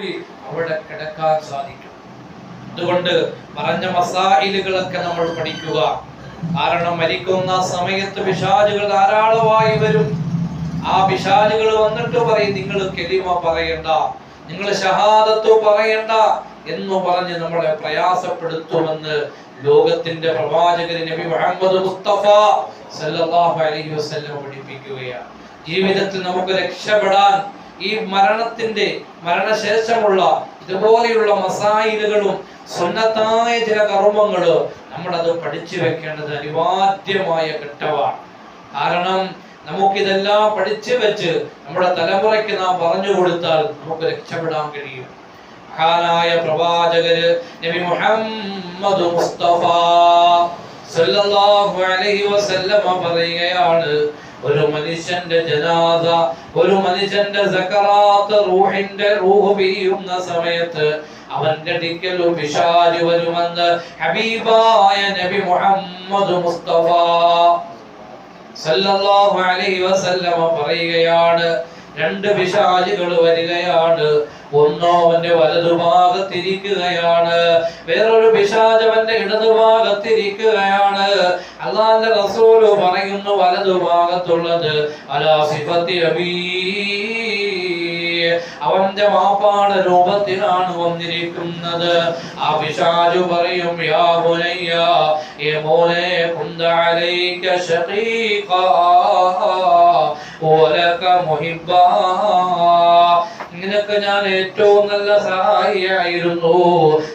കൂടി അവിടെ കിടക്കാൻ സാധിക്കും. അതുകൊണ്ട് പറഞ്ഞ മസായിലുകളൊക്കെ നമ്മൾ പഠിക്കുക. കാരണം മരിക്കുന്ന സമയത്ത് പിശാചുകൾ ധാരാളമായി വരും. ആ പിശാചുകൾ വന്നിട്ട് പറയും നിങ്ങൾ കെലിമ പറയണ്ട നിങ്ങൾ ഷഹാദത്ത് പറയണ്ട എന്ന് പറഞ്ഞ് നമ്മളെ പ്രയാസപ്പെടുത്തുമെന്ന് ലോകത്തിന്റെ പ്രവാചകൻ നബി മുഹമ്മദ് മുസ്തഫ സല്ലല്ലാഹു അലൈഹി വസല്ലം പഠിപ്പിക്കുകയാണ്. ജീവിതത്തിൽ നമുക്ക് രക്ഷപ്പെടാൻ ഈ മരണത്തിന്റെ മരണശേഷമുള്ള ഇതുപോലെയുള്ള മസായിലുകളും സുന്നത്തായ ചില കർമ്മങ്ങൾ നമ്മളത് പഠിച്ചു വെക്കേണ്ടത് അനിവാര്യമായ ഘട്ടമാണ്. കാരണം നമുക്കിതെല്ലാം പഠിച്ചു വെച്ച് നമ്മുടെ തലമുറയ്ക്ക് നാം പറഞ്ഞു കൊടുത്താൽ നമുക്ക് രക്ഷപ്പെടാൻ കഴിയും. മഹാനായ പ്രവാചകര് നബി മുഹമ്മദ് മുസ്തഫ സല്ലല്ലാഹു അലൈഹി വസല്ലമ പറയുകയാണ് ഒരു മനുഷ്യന്റെ ജനാദ ഒരു മനുഷ്യന്റെ സക്കറാത്ത് റൂഹിന്റെ റൂഹ് പിരിയുന്ന സമയത്ത് അവന്റെ അടുക്കൽ പിശാച് വരുമെന്ന് ഹബീബായ നബി മുഹമ്മദ് മുസ്തഫ സല്ലല്ലാഹു അലൈഹി വസല്ലമ പറയുകയാണ്. രണ്ട് പിശാചുകൾ വരികയാണ്. ഒന്നോവന്റെ വലതുഭാഗത്തിരിക്കുകയാണ്. വേറൊരു പിശാചവന്റെ ഇടതുഭാഗത്തിരിക്കുകയാണ്. അള്ളാന്റെ റസൂൽ പറയുന്നു വലതുഭാഗത്തുള്ളത് അലാ സിഫത്തി അബീ. അവന്റെ മാപ്പാട രൂപത്തിലാണ് വന്നിരിക്കുന്നത്. ആ പിശാചു പറയും യാ മുനയ്യ എ മോനെ അലൈക ശഖീഖാ. ഓലക മുഹിബ്ബാ. നിനക്ക് ഞാൻ ഏറ്റവും നല്ല സഹായിയായിരുന്നു.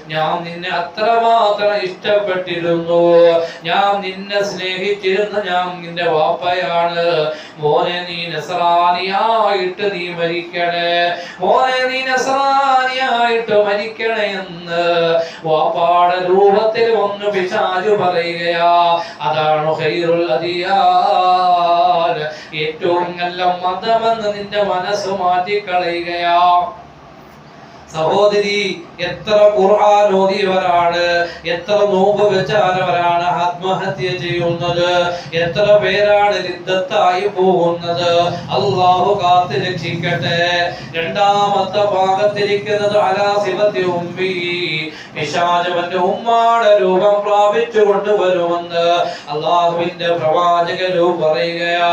ഞാൻ നിന്നെ അത്രമാത്രം ഇഷ്ടപ്പെട്ടിരുന്നു. ഞാൻ നിന്നെ സ്നേഹിച്ചിരുന്ന. ഞാൻ നിന്റെ വാപ്പയാണ്. മോനെ നീ നസറാനിയായിട്ട് നീ മരിക്കണേ. മോനെ നീ നസറാനിയായിട്ട് മരിക്കണേ എന്ന് വാപ്പാടെ രൂപത്തിൽ ഒന്ന് പിശാചു പറയുകയാ. അതാണ് അദിയാൻ. ഏറ്റവും നല്ല മതമെന്ന് നിന്റെ മനസ്സ് മാറ്റിക്കളയുകയാ. സഹോദരി എത്ര ഖുർആൻ ഓതിയവരാണ് എത്ര നോമ്പ് വെച്ചവരാണ് ആത്മഹത്യ ചെയ്യുന്നത് എത്ര പേരാണ് രിദ്ധത്തായി പോകുന്നത്. അള്ളാഹു കാത്ത് രക്ഷിക്കട്ടെ. രണ്ടാമത്തെ ഭാഗത്തിരിക്കുന്നത് അലാ സിവത്തി ഉമ്മി. പിശാചവന്റെ ഉമ്മാടെ രൂപം പ്രാപിച്ചു കൊണ്ടുവരുമെന്ന് അള്ളാഹുവിന്റെ പ്രവാചകരു പറയുകയാ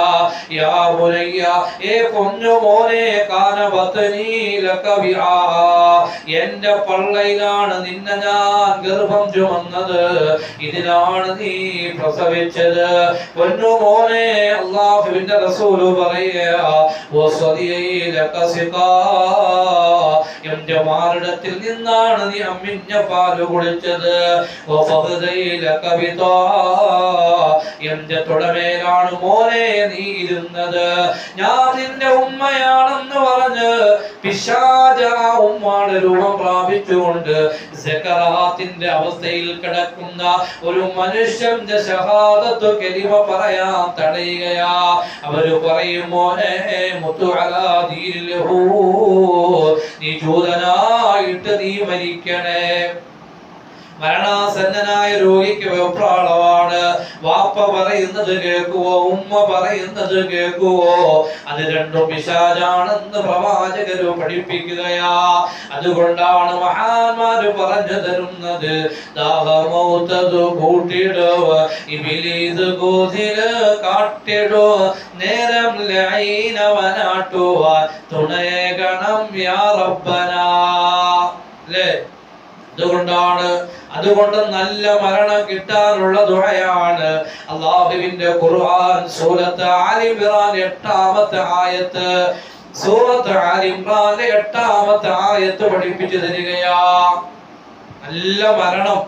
യാ ബുനയ്യ ഏ പൊന്നു മോനെ കാനവത്തനീലകവിആ എന്റെ പള്ളയിലാണ് നിന്നെ ഞാൻ ഗർഭം ചുമന്നത്. ഇതിലാണ് നീ പ്രസവിച്ചത്. പൊന്നു മോനെ അള്ളാഹുവിന്റെ റസൂൽ പറയുക എന്റെ മാറിടത്തിൽ നിന്നാണ് നീ അമ്മിഞ്ഞ പാൽ കുളിച്ചത് എന്റെ തുടമേലാണ് മോനെ നീ ഇരുന്നത്. ഞാൻ നിന്റെ ഉമ്മയാണെന്ന് പറഞ്ഞ് പിശാച ആ ഉമ്മാടെ രൂപം പ്രാപിച്ചുകൊണ്ട് സക്കറാത്തിന്റെ അവസ്ഥയിൽ കിടക്കുന്ന ഒരു മനുഷ്യന്റെ ഷഹാദത്ത് കെലിമ പറയാൻ തടയുകയാ. അവർ പറയുമോ മുത്തു അലാ വാപ്പ പറയുന്നത് കേൾക്കുവോ ഉമ്മ പറയുന്നത് കേൾക്കുവോ? അത് രണ്ടും പിശാചാണെന്ന് പ്രവാചകര് പഠിപ്പിക്കുകയാ. അതുകൊണ്ടാണ് മഹാന്മാര് പറഞ്ഞു തരുന്നത് ദാഹമൗത്തത് കൂട്ടിടോ ഇബിലീത് ഗോതിൽ കാട്ടിടോ നേരം ലൈനവനാട്ടുവാൻ തുണയകണം യാ റബ്ബനാ. അല്ലേ? അതുകൊണ്ടാണ് അതുകൊണ്ട് നല്ല മരണം കിട്ടാനുള്ള ദുഹയാണ് അള്ളാഹുവിന്റെ ഖുർആൻ സൂറത്ത് ആലിമിറാൻ എട്ടാമത്തെ ആയത്ത്. സൂറത്ത് ആലിമിറാൻ എട്ടാമത്തെ ആയത്ത് പഠിപ്പിച്ചു തരികയാ. നല്ല മരണം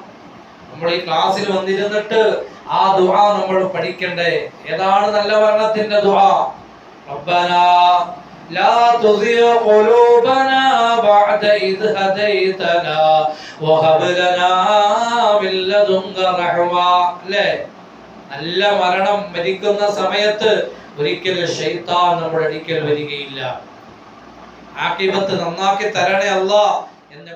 നമ്മൾ ഈ ക്ലാസ്സിൽ വന്നിരുന്നിട്ട് ആ ദുആ നമ്മൾ പഠിക്കണ്ടേ? ഏതാണ് നല്ല മരണത്തിന്റെ ദുആ? റബ്ബനാ. لا تزغ قلوبنا بعد إذ هديتنا وهب لنا من لدنك رحمة ല്ലേ നല്ല മരണം മരിക്കുന്ന സമയത്ത് ഒരിക്കലും ഷൈത്താൻ നമ്മുടെ അടുക്കൽ വരികയില്ല ആക്കിബത്ത് നന്നാക്കി തരണേ അല്ല എന്ന്